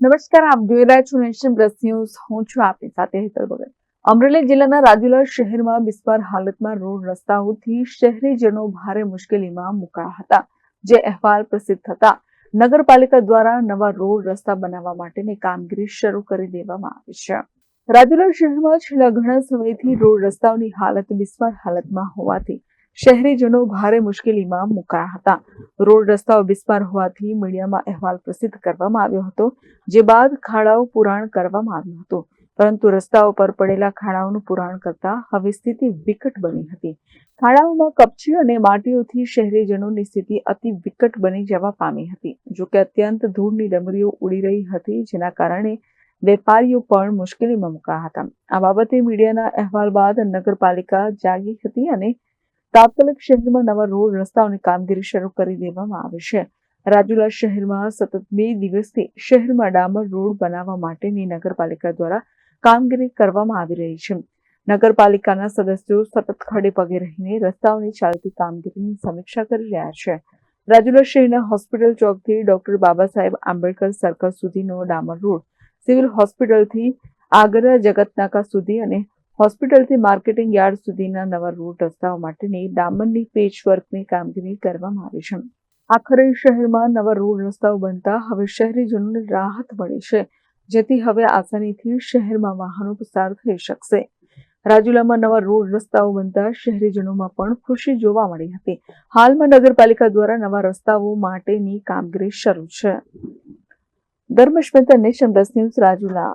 નમસ્કાર, આપ જોઈ રહ્યા છો નેશન પ્લસ ન્યૂઝ. હું છું આપની સાથે હેતલ ભગત અમરેલી જિલ્લાના રાજુલા શહેરમાં બિસ્માર હાલતમાં રોડ રસ્તાઓથી શહેરીજનો ભારે મુશ્કેલીમાં મુકાયા હતા, જે અહેવાલ પ્રસિદ્ધ થતા નગરપાલિકા દ્વારા નવા રોડ રસ્તા બનાવવા માટેની કામગીરી શરૂ કરી દેવામાં આવી છે. રાજુલા શહેરમાં છેલ્લા ઘણા સમયથી રોડ રસ્તાઓની હાલત બિસ્માર હાલતમાં હોવાથી શહેરીજનો ભારે મુશ્કેલીમાં મુકાયા હતા. રોડ રસ્તાઓ બિસ્માર હોવાથી મીડિયામાં અહેવાલ પ્રસિદ્ધ કરવામાં આવ્યો હતો, જે બાદ ખાડાઓ પુરાણ કરવામાં આવ્યું હતું. પરંતુ રસ્તાઓ પર પડેલા ખાડાઓનું પુરાણ કરતા હવે સ્થિતિ વિકટ બની હતી. ખાડાઓમાં કપચી અને માટીઓથી શહેરીજનોની સ્થિતિ અતિ વિકટ બની જવા પામી હતી. જોકે અત્યંત ધૂળની ડમરીઓ ઉડી રહી હતી, જેના કારણે વેપારીઓ પણ મુશ્કેલીમાં મુકાયા હતા. આ બાબતે મીડિયાના અહેવાલ બાદ નગરપાલિકા જાગી હતી અને તાત્કાલિક શહેરમાં નવા રોડ રસ્તાઓની કામગીરી શરૂ કરી દેવામાં આવી છે. રાજુલા શહેરમાં સતત બે દિવસથી શહેરમાં ડામર રોડ બનાવવા માટેની નગરપાલિકા દ્વારા કામગીરી કરવામાં આવી રહી છે. નગરપાલિકાના સદસ્યો સતત ખડે પગે રહીને રસ્તાઓની ચાલતી કામગીરીની સમીક્ષા કરી રહ્યા છે. રાજુલા શહેરના hospital ચોકથી doctor Baba Saheb Ambedkar circle સુધીનો ડામર રોડ, સિવિલ હોસ્પિટલથી આગરા જગતનાકા સુધી અને હોસ્પિટલથી માર્કેટિંગ યાર્ડ સુધીના નવા રોડ રસ્તાઓ માટેની ડામરની પેચવર્કની કામગીરી કરવામાં આવી છે. આખરે શહેરમાં નવા રોડ રસ્તાઓ બનતા હવે શહેરીજનોને રાહત મળી છે, જેથી હવે આસાનીથી શહેરમાં વાહનો પસાર થઈ શકશે. રાજુલામાં નવા રોડ રસ્તાઓ બનતા શહેરીજનોમાં પણ ખુશી જોવા મળી હતી. હાલમાં નગરપાલિકા દ્વારા નવા રસ્તાઓ માટેની કામગીરી શરૂ છે. Dharmesh Mehta, nation plus news Rajula.